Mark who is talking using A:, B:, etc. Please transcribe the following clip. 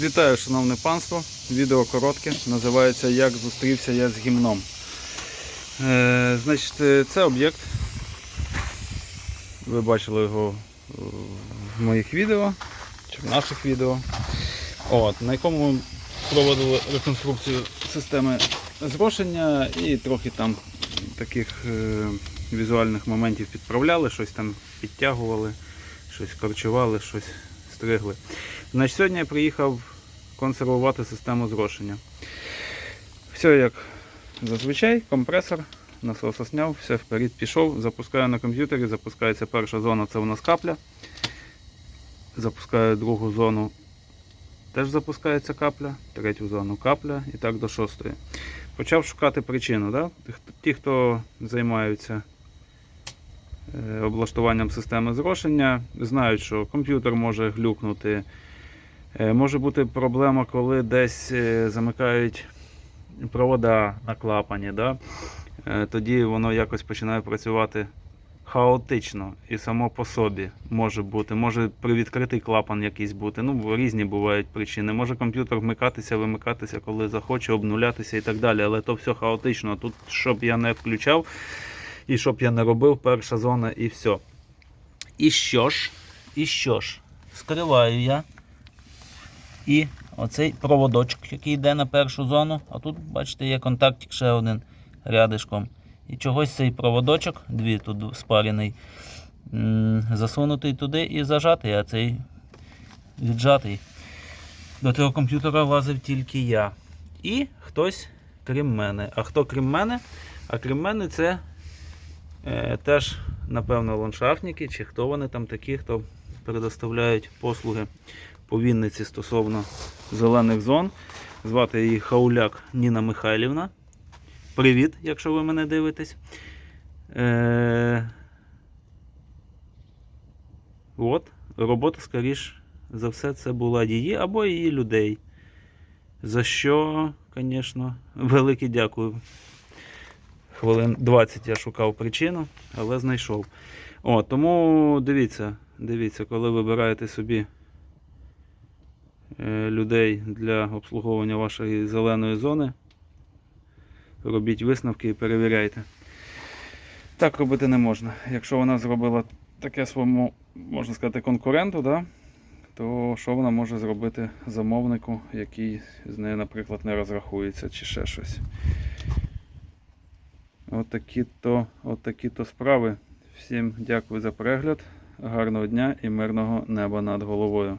A: Вітаю, шановне панство. Відео коротке. Називається Як зустрівся я з гімном. Е, значить, е, це об'єкт. Ви бачили його е, в моїх відео чи в наших відео. От, на якому ми проводили реконструкцію системи зрошення і трохи там таких е, візуальних моментів підправляли, щось там підтягували, щось корчували, щось стригли. Значить, сьогодні я приїхав консервувати систему зрошення. Все як зазвичай, компресор, насос зняв, все вперед пішов, запускаю на комп'ютері, запускається перша зона, це у нас капля. Запускаю другу зону, теж запускається капля, третю зону капля і так до шостої. Почав шукати причину. Да? Ті, хто займаються е, облаштуванням системи зрошення, знають, що комп'ютер може глюкнути. Е, Може бути проблема, коли десь е, замикають провода на клапані. Да? Е, Тоді воно якось починає працювати хаотично і само по собі може бути. Може привідкритий клапан якийсь бути. Ну, різні бувають причини. Може комп'ютер вмикатися, вимикатися, коли захоче, обнулятися і так далі. Але то все хаотично. Тут, щоб я не включав і щоб я не робив, перша зона і все. І що ж? І що ж? Скриваю я. І оцей проводочок, який йде на першу зону. А тут, бачите, є контактик ще один рядишком. І чогось цей проводочок, дві тут спарений, засунутий туди і зажатий, а цей віджатий. До цього комп'ютера влазив тільки я. І хтось крім мене. А хто крім мене? А крім мене це е, теж, напевно, ландшафтники, чи хто вони там такі, хто предоставляють послуги по Вінниці стосовно зелених зон. Звати її Хауляк Ніна Михайлівна. Привіт, якщо ви мене дивитесь. Е... От, робота, скоріш за все, це була її або її людей. За що, звісно, велике дякую. Хвилин 20 я шукав причину, але знайшов. О, тому дивіться, дивіться, коли вибираєте собі людей для обслуговування вашої зеленої зони, робіть висновки і перевіряйте. Так робити не можна. Якщо вона зробила таке своєму, можна сказати, конкуренту, да, то що вона може зробити замовнику, який з нею, наприклад, не розрахується чи ще щось. Отакі то, отакі то справи. Всім дякую за перегляд, гарного дня і мирного неба над головою.